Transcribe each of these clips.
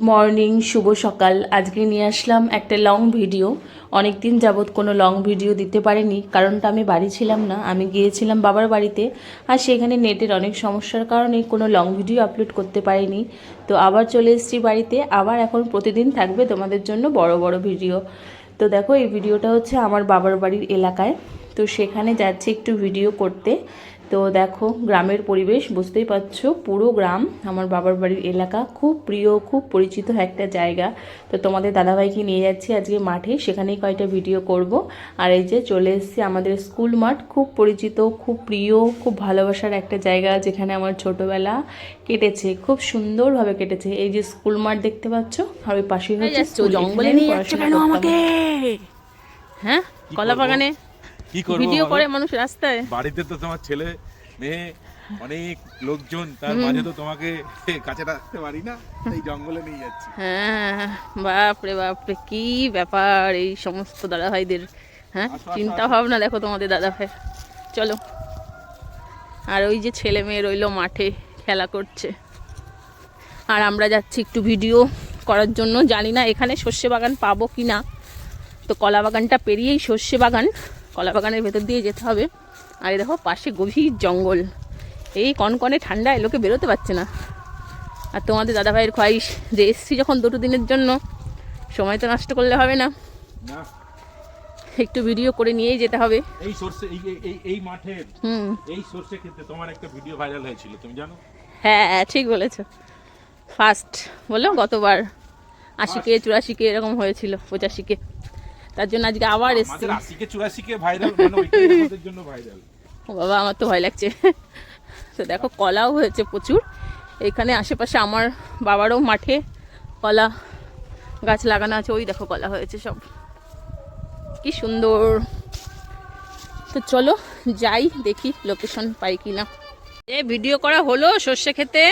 Morning, শুভ সকাল। আজকে নিয়ে আসলাম একটা লং ভিডিও অনেক দিন যাবৎ কোনো লং ভিডিও দিতে পারিনি, কারণটা আমি বাড়ি ছিলাম না। আমি গিয়েছিলাম বাবার বাড়িতে আর সেখানে নেটের অনেক সমস্যার কারণে কোনো লং ভিডিও আপলোড করতে পারিনি। তো আবার চলে এসেছি বাড়িতে। আবার এখন প্রতিদিন থাকবে তোমাদের জন্য বড় বড় ভিডিও তো দেখো, এই ভিডিওটা হচ্ছে আমার বাবার বাড়ির এলাকায়। তো সেখানে যাচ্ছি একটু ভিডিও করতে। তো দেখো গ্রামের পরিবেশ বুঝতেই পারছ পুরো গ্রাম আমার বাবার বাড়ির এলাকা খুব প্রিয় খুব পরিচিত একটা জায়গা। তো তোমাদের দাদাভাইকে নিয়ে যাচ্ছি আজকে মাঠে সেখানেই কয়েকটা ভিডিও করব। আর এই যে চলে এসেছি আমাদের স্কুল মাঠ খুব পরিচিত খুব প্রিয় খুব ভালোবাসার একটা জায়গা যেখানে আমার ছোটবেলা কেটেছে খুব সুন্দরভাবে কেটেছে। এই যে স্কুল মাঠ দেখতে পাচ্ছ আর ওই পাশেই হচ্ছে জঙ্গলে নিয়ে পড়াশোনা আমাকে? হ্যাঁ? কলা বাগানে? কি করব ভিডিও করে মানুষ রাস্তায়। বাড়িতে তো তোমার ছেলে মেয়ে অনেক লোকজন তার মাঝে তো তোমাকে কাছে রাখতে পারি না এই জঙ্গলে নিয়ে যাচ্ছি। হ্যাঁ বাপ রে বাপ রে কি ব্যাপার এই সমস্ত দাদা ভাইদের হ্যাঁ চিন্তা ভাবনা দেখো তোমাদের দাদা ভাই চলো। আর ওই যে ছেলে মেয়ে রইল মাঠে খেলা করছে। আর আমরা যাচ্ছি একটু ভিডিও করার জন্য। জানি না এখানে সর্ষে বাগান পাবো কি না তো কলা বাগানটা পেরিয়েই সর্ষে বাগান। কলা বাগানের ভেতর দিয়ে যেতে হবে। আর এই দেখো পাশে গভীর জঙ্গল। এই কনকনে ঠান্ডায় লোকে বেরোতে পারছে না। আর তোমাদের দাদাভাইয়ের খোয়াইশ যে এসছি যখন দুটো দিনের জন্য সময় তো নষ্ট করলে হবে না। একটু ভিডিও করে নিয়েই যেতে হবে। এই সর্ষে এই এই- এই মাঠের হুম। এই সর্ষে ক্ষেত্রে তোমার একটা ভিডিও ভাইরাল হয়েছিল তুমি জানো? হ্যাঁ ঠিক বলেছ। ফার্স্ট বললাম গতবার আশিকে চুরাশিকে এরকম হয়েছিল পঁচাশিকে। তার জন্য আজকে আবার এসছি। আশিকে চুরাশিকে ভাইরাল মানে জন্য ভাইরাল ও বাবা আমার তো ভয় লাগছে। তো দেখো কলাও হয়েছে প্রচুর। এখানে আশেপাশে আমার বাবারও মাঠে কলা গাছ লাগানো আছে। ওই দেখো কলা হয়েছে সব। কি সুন্দর। তো চলো যাই দেখি লোকেশন পাই কি না এ ভিডিও করা হলো সর্ষে খেতে?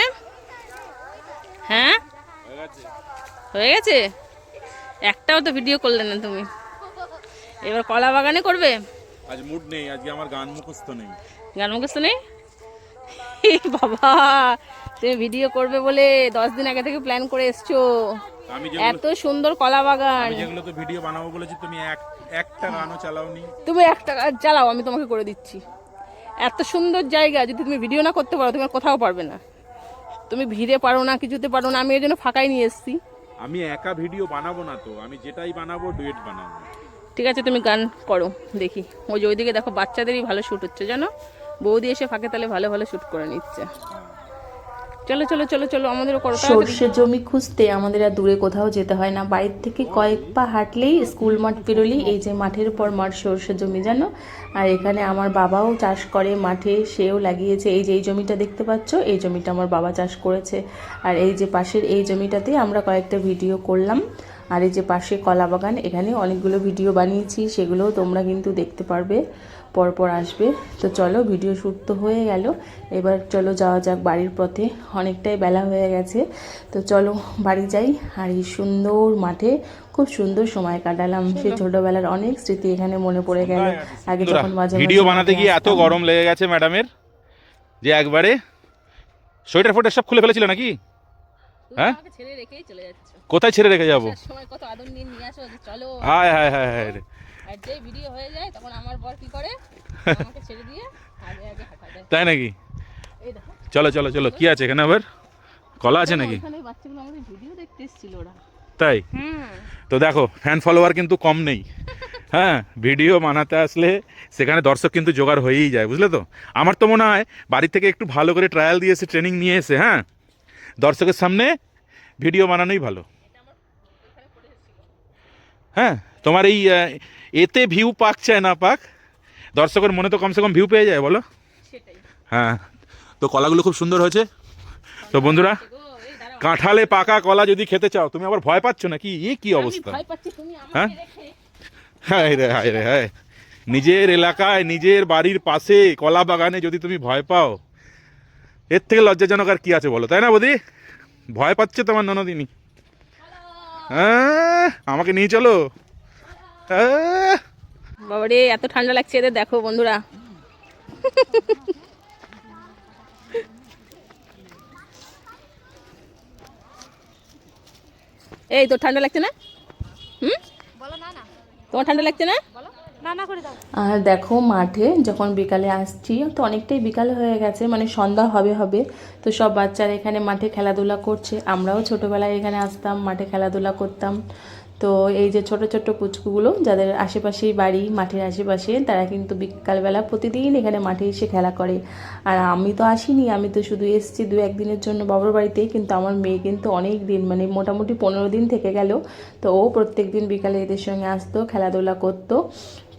হ্যাঁ? হয়ে গেছে। একটাও তো ভিডিও করলে না তুমি। এবার কলা বাগানে করবে? আজ মুড নেই আজকে আমার গান মুখস্থ নেই। গান মুখস্থ নেই? বাবা তুমি ভিডিও করবে বলে দশ দিন আগে থেকে প্ল্যান করে এসছো। এত সুন্দর কলা বাগান। যেগুলো তো ভিডিও বানাবো বলেছি তুমি এক একটা গানও চালাওনি। তুমি একটা কাজ চালাও আমি তোমাকে করে দিচ্ছি। এত সুন্দর জায়গা যদি তুমি ভিডিও না করতে পারো তুমি কোথাও পারবে না। তুমি ভিড়ে পারো না কিছুতে পারো না আমি এই জন্য ফাঁকাই নিয়ে এসেছি। আমি একা ভিডিও বানাবো না তো আমি যেটাই বানাবো ডুয়েট বানাবো। ঠিক আছে, তুমি গান করো, দেখি। ওই যে ওইদিকে দেখো, বাচ্চাদেরই ভালো শ্যুট হচ্ছে, জানো? বৌদি এসে ফাঁকে তাহলে ভালো ভালো শ্যুট করে নিচ্ছে। চলো চলো চলো চলো, আমাদেরও করো সর্ষে জমি খুঁজতে আমাদের আর দূরে কোথাও যেতে হয় না। বাড়ির থেকে কয়েক পা হাঁটলেই স্কুল মাঠ পেরোলেই এই যে মাঠের পর মাঠ সর্ষে জমি, জানো? আর এখানে আমার বাবাও চাষ করে মাঠে, সেও লাগিয়েছে। এই যে এই জমিটা দেখতে পাচ্ছ, এই জমিটা আমার বাবা চাষ করেছে। আর এই যে পাশের এই জমিটাতে আমরা কয়েকটা ভিডিও করলাম। আর এই যে পাশে কলা বাগান এখানে অনেকগুলো ভিডিও বানিয়েছি সেগুলোও তোমরা কিন্তু দেখতে পারবে পরপর আসবে। তো চলো ভিডিও শ্যুট তো হয়ে গেল। এবার চলো যাওয়া যাক বাড়ির পথে অনেকটাই বেলা হয়ে গেছে। তো চলো বাড়ি যাই আর এই সুন্দর মাঠে খুব সুন্দর সময় কাটালাম। সেই ছোটবেলার অনেক স্মৃতি এখানে মনে পড়ে গেল। আগে যখন মাঝে ভিডিও বানাতে গিয়ে এত গরম লেগে গেছে ম্যাডামের যে একবারে সোয়েটার ফোটার সব খুলে ফেলেছিল নাকি? হ্যাঁ? ছেড়ে রেখেই চলে যাচ্ছ। কোথায় ছেড়ে রেখে যাব? আসার সময় কত আদর নিয়ে নিয়ে আসো যে চলো। হায় হায় হায় হায় আর যে ভিডিও হয়ে যায় তখন আমার বর কি করে? আমাকে ছেড়ে দিয়ে আগে আগে হাঁটা দেয় তাই নাকি? চলো চলো চলো। কি আছে এখানে আবার? কলা আছে নাকি? ওখানে বাচ্চাগুলো আমাদের ভিডিও দেখতে এসেছিল ওরা। তাই? তো দেখো ফ্যান ফলোয়ার কিন্তু কম নেই। হ্যাঁ ভিডিও বানাতে আসলে সেখানে দর্শক কিন্তু জোগাড় হয়েই যায় বুঝলে তো? আমার তো মনে হয় বাড়ি থেকে একটু ভালো করে ট্রায়াল দিয়ে এসে ট্রেনিং নিয়ে এসে হ্যাঁ? দর্শকের সামনে ভিডিও বানানোই ভালো। হ্যাঁ তোমার এই এতে ভিউ পাক চায় না পাক দর্শকের মনে তো কমসে কম ভিউ পেয়ে যায় বলো? হ্যাঁ। তো কলাগুলো খুব সুন্দর হয়েছে। তো বন্ধুরা কাঁঠালে পাকা কলা যদি খেতে চাও তুমি আবার ভয় পাচ্ছ নাকি? এ কি আমি অবস্থা? ভয় পাচ্ছি হ্যাঁ? হায় রে হায় রে হায়। নিজের এলাকায় নিজের বাড়ির পাশে কলা বাগানে যদি তুমি ভয় পাও এর থেকে লজ্জাজনক আর কি আছে বলো তাই না বৌদি? ভয় পাচ্ছে তোমার ননদিনী। হ্যাঁ আমাকে নিয়ে চলো। হ্যাঁ। বাবা রে এত ঠান্ডা লাগছে এদের দেখো বন্ধুরা। এই তোর ঠান্ডা লাগছে না? হুম? বলো না না। তোমার ঠান্ডা লাগছে না? আর দেখো মাঠে যখন বিকালে আসছি, তো অনেকটাই বিকাল হয়ে গেছে মানে সন্ধ্যা হবে হবে। তো সব বাচ্চারা এখানে মাঠে খেলাধুলা করছে। আমরাও ছোটবেলায় এখানে আসতাম, মাঠে খেলাধুলা করতাম। তো এই যে ছোট ছোট পুচকুগুলো, যাদের আশেপাশেই বাড়ি, মাঠের আশেপাশে, তারা কিন্তু বিকালবেলা প্রতিদিন এখানে মাঠে এসে খেলা করে। আর আমি তো আসিনি, আমি তো শুধু এসেছি দু একদিনের জন্য বাবার বাড়িতে কিন্তু আমার মেয়ে কিন্তু অনেক দিন মানে মোটামুটি পনেরো দিন থেকে গেল। তো ও প্রত্যেক দিন বিকালে এদের সঙ্গে আসতো, খেলাধুলা করতো।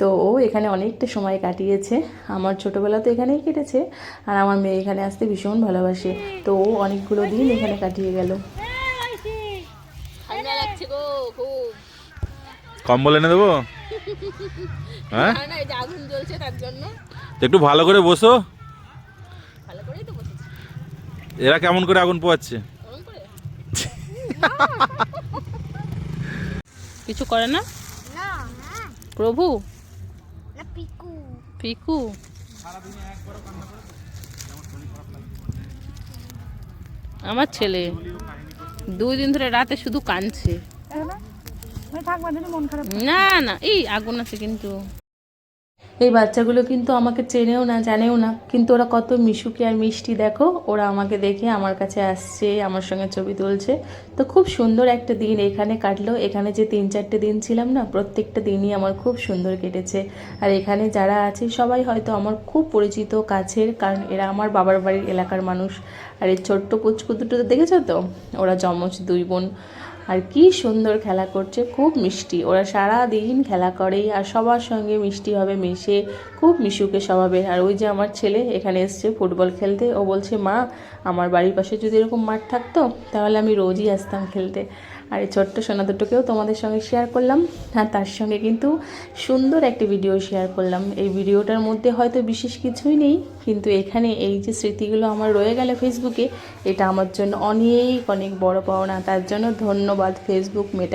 তো ও এখানে অনেকটা সময় কাটিয়েছে। আমার ছোটোবেলা তো এখানেই কেটেছে, আর আমার মেয়ে এখানে আসতে ভীষণ ভালোবাসে। তো ও অনেকগুলো দিন এখানে কাটিয়ে গেল। খুব। কম্বল এনে দেবো? হ্যাঁ? না, না এই যে আগুন জ্বলছে তার জন্য। একটু ভালো করে বসো। ভালো করেই তো বসেছি। এরা কেমন করে আগুন পোয়াচ্ছে কিছু করে না? না প্রভু? পিকু। পিকু? আমার ছেলে। দুই দিন ধরে রাতে শুধু কাঁদছে। না না এই আগুন আছে কিন্তু। এই বাচ্চাগুলো কিন্তু আমাকে চেনেও না জানেও না। কিন্তু ওরা কত মিশুকি আর মিষ্টি দেখো। ওরা আমাকে দেখে আমার কাছে আসছে আমার সঙ্গে ছবি তুলছে। তো খুব সুন্দর একটা দিন এখানে কাটলো। এখানে যে তিন চারটে দিন ছিলাম না প্রত্যেকটা দিনই আমার খুব সুন্দর কেটেছে। আর এখানে যারা আছে সবাই হয়তো আমার খুব পরিচিত কাছের কারণ এরা আমার বাবার বাড়ির এলাকার মানুষ। আর এই ছোট্ট পুচকু দুটো দেখেছ তো? ওরা যমজ দুই বোন। আর কি সুন্দর খেলা করছে, খুব মিষ্টি। ওরা সারা দিন খেলা করে আর সবার সঙ্গে মিষ্টিভাবে মিশে, খুব মিশুকে স্বভাবের। আর ওই যে আমার ছেলে এখানে এসছে ফুটবল খেলতে, ও বলছে, মা, আমার বাড়ির পাশে যদি এরকম মাঠ থাকতো, তাহলে আমি রোজই আসতাম খেলতে। আর এই ছোট্ট সোনা দুটোকেও তোমাদের সঙ্গে শেয়ার করলাম। আর তার সঙ্গে কিন্তু সুন্দর একটি ভিডিও শেয়ার করলাম। এই ভিডিওটার মধ্যে হয়তো বিশেষ কিছুই নেই, কিন্তু এখানে এই যে স্মৃতিগুলো আমার রয়ে গেল ফেসবুকে এটা আমার জন্য অনেক অনেক বড় পাওনা। তার জন্য ধন্যবাদ ফেসবুক মেটা